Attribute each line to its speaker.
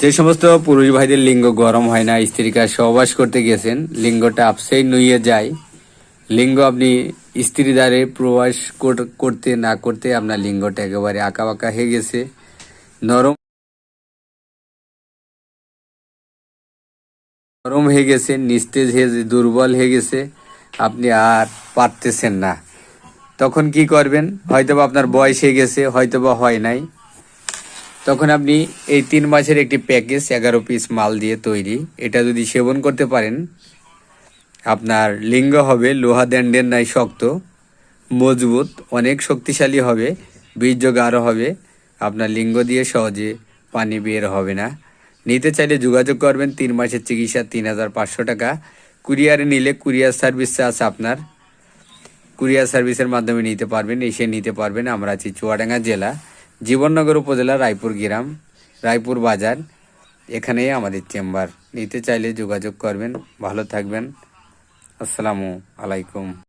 Speaker 1: যে সমস্ত পুরুষ ভাইদের লিঙ্গ গরম হয় না, স্ত্রীকা সহবাস করতে গেছেন, লিঙ্গটা আপসেই নুইয়ে যায়। লিঙ্গ আপনি স্ত্রী দ্বারে প্রবাস কর- করতে না করতে আপনার লিঙ্গটা একেবারে আঁকা বাঁকা হয়ে গেছে। নরম নরম হয়ে গেছে, নিস্তেজ হয়ে দুর্বল হয়ে গেছে, আপনি আর পারতেছেন না। তখন কি করবেন? হয়তোবা আপনার বয়স হয়ে গেছে, হয়তোবা হয় নাই। তখন আপনি এই তিন মাসের একটি প্যাকেজ এগারো পিস মাল দিয়ে তৈরি। এটা যদি সেবন করতে পারেন, আপনার লিঙ্গ হবে লোহা দ্যান্ডের নাই শক্ত, মজবুত, অনেক শক্তিশালী হবে বীর্য গাঢ় হবে, আপনার লিঙ্গ দিয়ে সহজে পানি বের হবে না। নিতে চাইলে যোগাযোগ করবেন, তিন মাসের চিকিৎসা তিন হাজার পাঁচশো টাকা। কুরিয়ারে নিলে কুরিয়ার সার্ভিস চার্জ আপনার। কুরিয়ার সার্ভিসের মাধ্যমে নিতে পারবেন, এসে নিতে পারবেন। আমরা আছি চুয়াডাঙ্গা জেলা। জীবননগর উপজেলা রায়পুর গ্রাম, রায়পুর বাজার। এখানেই আমাদের চেম্বার। নিতে চাইলে যোগাযোগ করবেন। ভালো থাকবেন। আসসালামু আলাইকুম।